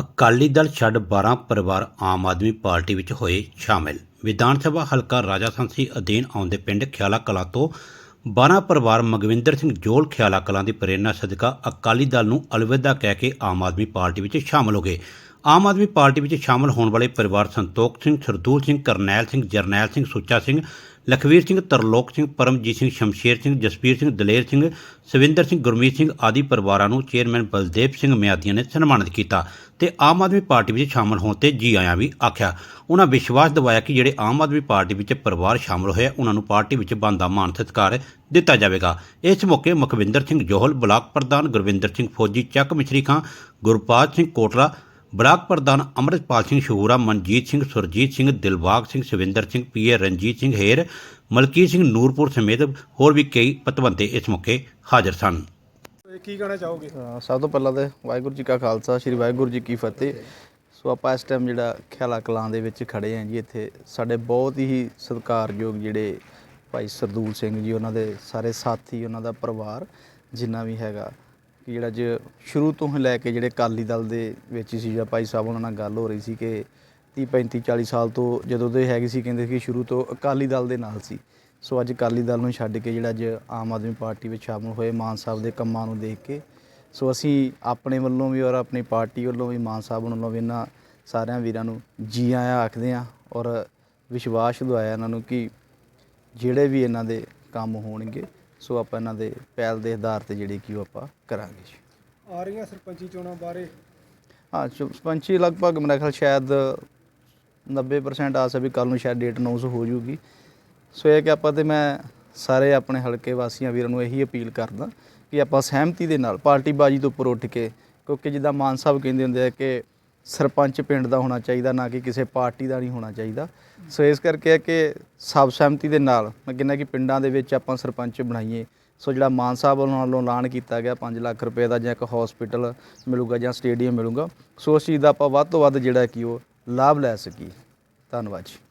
ਅਕਾਲੀ ਦਲ ਛੱਡ 12 ਪਰਿਵਾਰ ਆਮ ਆਦਮੀ ਪਾਰਟੀ ਵਿੱਚ ਹੋਏ ਸ਼ਾਮਿਲ। ਵਿਧਾਨ ਸਭਾ ਹਲਕਾ ਰਾਜਾ ਸੰਸੀ ਅਧੀਨ ਆਉਂਦੇ ਪਿੰਡ ਖਿਆਲਾ ਕਲਾਂ ਤੋਂ 12 ਪਰਿਵਾਰ ਮਗਵਿੰਦਰ ਸਿੰਘ ਜੋਲ ਖਿਆਲਾ ਕਲਾਂ ਦੀ ਪ੍ਰੇਰਣਾ ਸਦਕਾ ਅਕਾਲੀ ਦਲ ਨੂੰ ਅਲਵਿਦਾ ਕਹਿ ਕੇ ਆਮ ਆਦਮੀ ਪਾਰਟੀ ਵਿੱਚ ਸ਼ਾਮਲ ਹੋ ਗਏ। ਆਮ ਆਦਮੀ ਪਾਰਟੀ ਵਿੱਚ ਸ਼ਾਮਲ ਹੋਣ ਵਾਲੇ ਪਰਿਵਾਰ ਸੰਤੋਖ ਸਿੰਘ ਸਰਦੂਲ ਸਿੰਘ ਕਰਨੈਲ ਸਿੰਘ ਜਰਨੈਲ ਸਿੰਘ ਸੁੱਚਾ ਸਿੰਘ ਲਖਵੀਰ ਸਿੰਘ ਤਰਲੋਕ ਸਿੰਘ ਪਰਮਜੀਤ ਸਿੰਘ ਸ਼ਮਸ਼ੇਰ ਸਿੰਘ ਜਸਪੀਰ ਸਿੰਘ ਦਲੇਰ ਸਿੰਘ ਸਵਿੰਦਰ ਸਿੰਘ ਗੁਰਮੀਤ ਸਿੰਘ ਆਦਿ ਪਰਿਵਾਰਾਂ ਨੂੰ ਚੇਅਰਮੈਨ ਬਲਦੇਵ ਸਿੰਘ ਮਿਆਦੀਆਂ ਨੇ ਸਨਮਾਨਿਤ ਕੀਤਾ ਤੇ ਆਮ ਆਦਮੀ ਪਾਰਟੀ ਵਿੱਚ ਸ਼ਾਮਲ ਹੋਣ ਤੇ ਜੀ ਆਇਆਂ ਵੀ ਆਖਿਆ। ਉਹਨਾਂ ਵਿਸ਼ਵਾਸ ਦਿਵਾਇਆ ਕਿ ਜਿਹੜੇ ਆਮ ਆਦਮੀ ਪਾਰਟੀ ਵਿੱਚ ਪਰਿਵਾਰ ਸ਼ਾਮਲ ਹੋਏ ਆ, ਉਹਨਾਂ ਨੂੰ ਪਾਰਟੀ ਵਿੱਚ ਬਣਦਾ ਮਾਨ ਸਤਿਕਾਰ ਦਿੱਤਾ ਜਾਵੇਗਾ। ਇਸ ਮੌਕੇ ਮੁਖਵਿੰਦਰ ਸਿੰਘ ਜੋਹਲ ਬਲਾਕ ਪ੍ਰਧਾਨ ਗੁਰਵਿੰਦਰ ਸਿੰਘ ਫੌਜੀ ਚੱਕ ਮਿਸ਼ਰੀ ਖਾਂ ਗੁਰਪਾਲ ਸਿੰਘ ਕੋਟਲਾ ਬਲਾਕ ਪ੍ਰਧਾਨ ਅੰਮ੍ਰਿਤਪਾਲ ਸਿੰਘ ਸ਼ਹੂਰਾ ਮਨਜੀਤ ਸਿੰਘ ਸੁਰਜੀਤ ਸਿੰਘ ਦਿਲਬਾਗ ਸਿੰਘ ਸਵਿੰਦਰ ਸਿੰਘ ਪੀਏ ਰਣਜੀਤ ਸਿੰਘ ਹੇਰ ਮਲਕੀਤ ਸਿੰਘ ਨੂਰਪੁਰ ਸਮੇਤ ਹੋਰ ਵੀ ਕਈ ਪਤਵੰਤੇ ਇਸ ਮੌਕੇ ਹਾਜ਼ਰ ਸਨ। ਕੀ ਕਹਿਣਾ ਚਾਹੋਗੇ? ਸਭ ਤੋਂ ਪਹਿਲਾਂ ਤੇ ਵਾਹਿਗੁਰੂ ਜੀ ਕਾ ਖਾਲਸਾ ਸ੍ਰੀ ਵਾਹਿਗੁਰੂ ਜੀ ਕੀ ਫਤਿਹ। ਸੋ ਆਪਾਂ ਇਸ ਟਾਈਮ ਜਿਹੜਾ ਖਿਆਲਾ ਕਲਾਂ ਦੇ ਵਿੱਚ ਖੜੇ ਆਂ ਜੀ ਇੱਥੇ ਸਾਡੇ ਬਹੁਤ ਹੀ ਸਤਿਕਾਰਯੋਗ ਜਿਹੜੇ ਭਾਈ ਸਰਦੂਲ ਸਿੰਘ ਜੀ ਉਹਨਾਂ ਦੇ ਸਾਰੇ ਸਾਥੀ ਉਹਨਾਂ ਦਾ ਪਰਿਵਾਰ ਜਿੰਨਾ ਵੀ ਹੈਗਾ ਕਿ ਜਿਹੜਾ ਜ ਸ਼ੁਰੂ ਤੋਂ ਹੀ ਲੈ ਕੇ ਜਿਹੜੇ ਅਕਾਲੀ ਦਲ ਦੇ ਵਿੱਚ ਹੀ ਸੀ, ਜਾਂ ਭਾਈ ਸਾਹਿਬ ਉਹਨਾਂ ਨਾਲ ਗੱਲ ਹੋ ਰਹੀ ਸੀ ਕਿ 30 35 40 ਸਾਲ ਤੋਂ ਜਦੋਂ ਦੇ ਹੈਗੇ ਸੀ, ਕਹਿੰਦੇ ਕਿ ਸ਼ੁਰੂ ਤੋਂ ਅਕਾਲੀ ਦਲ ਦੇ ਨਾਲ ਸੀ। ਸੋ ਅੱਜ ਅਕਾਲੀ ਦਲ ਨੂੰ ਛੱਡ ਕੇ ਜਿਹੜਾ ਅੱਜ ਆਮ ਆਦਮੀ ਪਾਰਟੀ ਵਿੱਚ ਸ਼ਾਮਲ ਹੋਏ ਮਾਨ ਸਾਹਿਬ ਦੇ ਕੰਮਾਂ ਨੂੰ ਦੇਖ ਕੇ। ਸੋ ਅਸੀਂ ਆਪਣੇ ਵੱਲੋਂ ਵੀ ਔਰ ਆਪਣੀ ਪਾਰਟੀ ਵੱਲੋਂ ਵੀ, ਮਾਨ ਸਾਹਿਬ ਵੱਲੋਂ ਵੀ ਇਹਨਾਂ ਸਾਰਿਆਂ ਵੀਰਾਂ ਨੂੰ ਜੀ ਆਇਆਂ ਆਖਦੇ ਹਾਂ ਔਰ ਵਿਸ਼ਵਾਸ ਦਵਾਇਆ ਇਹਨਾਂ ਨੂੰ ਕਿ ਜਿਹੜੇ ਵੀ ਇਹਨਾਂ ਦੇ ਕੰਮ ਹੋਣਗੇ ਸੋ ਆਪਾਂ ਇਹਨਾਂ ਦੇ ਪਹਿਲ ਦੇ ਆਧਾਰ ਤੇ ਜਿਹੜੀ ਕਿ ਉਹ ਆਪਾਂ ਕਰਾਂਗੇ ਜੀ। ਆ ਰਹੀਆਂ ਸਰਪੰਚੀ ਚੋਣਾਂ ਬਾਰੇ? ਹਾਂ ਚ- ਪੰਛੀ ਲਗਭਗ ਮੇਰਾ ਖਿਆਲ ਸ਼ਾਇਦ 90% ਆਸ ਹੈ ਵੀ ਕੱਲ ਨੂੰ ਸ਼ਾਇਦ ਡੇਟ ਅਨਾਉਂਸ ਹੋ ਜੂਗੀ। ਸੋ ਇਹ ਕਿ ਆਪਾਂ ਤੇ ਮੈਂ ਸਾਰੇ ਆਪਣੇ ਹਲਕੇ ਵਾਸੀਆਂ ਵੀਰਾਂ ਨੂੰ ਇਹੀ ਅਪੀਲ ਕਰਦਾ ਕਿ ਆਪਾਂ ਸਹਿਮਤੀ ਦੇ ਨਾਲ ਪਾਰਟੀ ਬਾਜੀ ਤੋਂ ਉੱਪਰ ਉੱਠ ਕੇ ਕਿਉਂਕਿ ਜਿੱਦਾਂ ਮਾਨ ਸਾਹਿਬ ਕਹਿੰਦੇ ਹੁੰਦੇ ਆ ਕਿ ਸਰਪੰਚ ਪਿੰਡ ਦਾ ਹੋਣਾ ਚਾਹੀਦਾ, ਨਾ ਕਿ ਕਿਸੇ ਪਾਰਟੀ ਦਾ ਨਹੀਂ ਹੋਣਾ ਚਾਹੀਦਾ। ਸੋ ਇਸ ਕਰਕੇ ਹੈ ਕਿ ਸਭ ਸਹਿਮਤੀ ਦੇ ਨਾਲ, ਮੈਂ ਕਹਿੰਦਾ ਕਿ ਪਿੰਡਾਂ ਦੇ ਵਿੱਚ ਆਪਾਂ ਸਰਪੰਚ ਬਣਾਈਏ। ਸੋ ਜਿਹੜਾ ਮਾਨ ਸਾਹਿਬ ਵੱਲੋਂ ਐਲਾਨ ਕੀਤਾ ਗਿਆ 5 ਲੱਖ ਰੁਪਏ ਦਾ ਜਾਂ ਇੱਕ ਹਸਪੀਟਲ ਮਿਲੂਗਾ ਜਾਂ ਸਟੇਡੀਅਮ ਮਿਲੂਗਾ, ਸੋ ਉਸ ਚੀਜ਼ ਦਾ ਆਪਾਂ ਵੱਧ ਤੋਂ ਵੱਧ ਜਿਹੜਾ ਕਿ ਉਹ ਲਾਭ ਲੈ ਸਕੀਏ। ਧੰਨਵਾਦ ਜੀ।